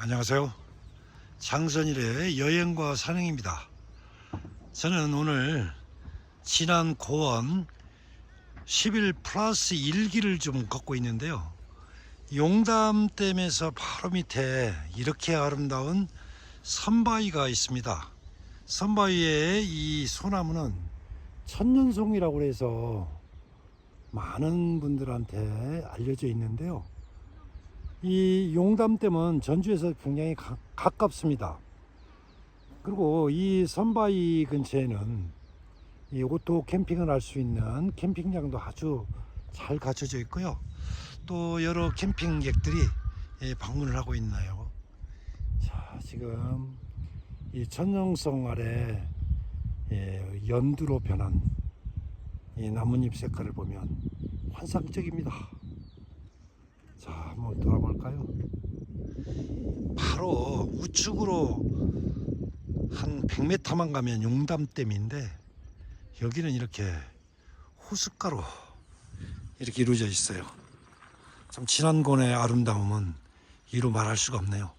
안녕하세요. 장선일의 여행과 산행입니다. 저는 오늘 지난 고원 10일 플러스 1기를 좀 걷고 있는데요. 용담댐에서 바로 밑에 이렇게 아름다운 선바위가 있습니다. 선바위의 이 소나무는 천년송이라고 해서 많은 분들한테 알려져 있는데요. 이 용담댐은 전주에서 굉장히 가, 가깝습니다. 그리고 이 선바위 근처에는 이 오토 캠핑을 할 수 있는 캠핑장도 아주 잘 갖춰져 있고요. 또 여러 캠핑객들이 예, 방문을 하고 있나요. 자, 지금 이 천정성 아래 예, 연두로 변한 이 나뭇잎 색깔을 보면 환상적입니다. 자, 한번 돌아볼까요? 바로 우측으로 한 100m만 가면 용담댐인데 여기는 이렇게 호숫가로 이렇게 이루어져 있어요. 참 진안곤의 아름다움은 이루 말할 수가 없네요.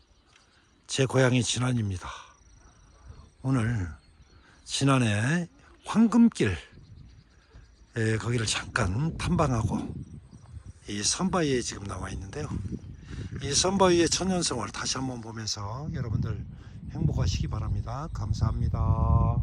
제 고향이 진안입니다. 오늘 진안의 황금길 에, 거기를 잠깐 탐방하고 이 선바위에 지금 나와 있는데요. 이 선바위의 천연성을 다시 한번 보면서 여러분들 행복하시기 바랍니다. 감사합니다.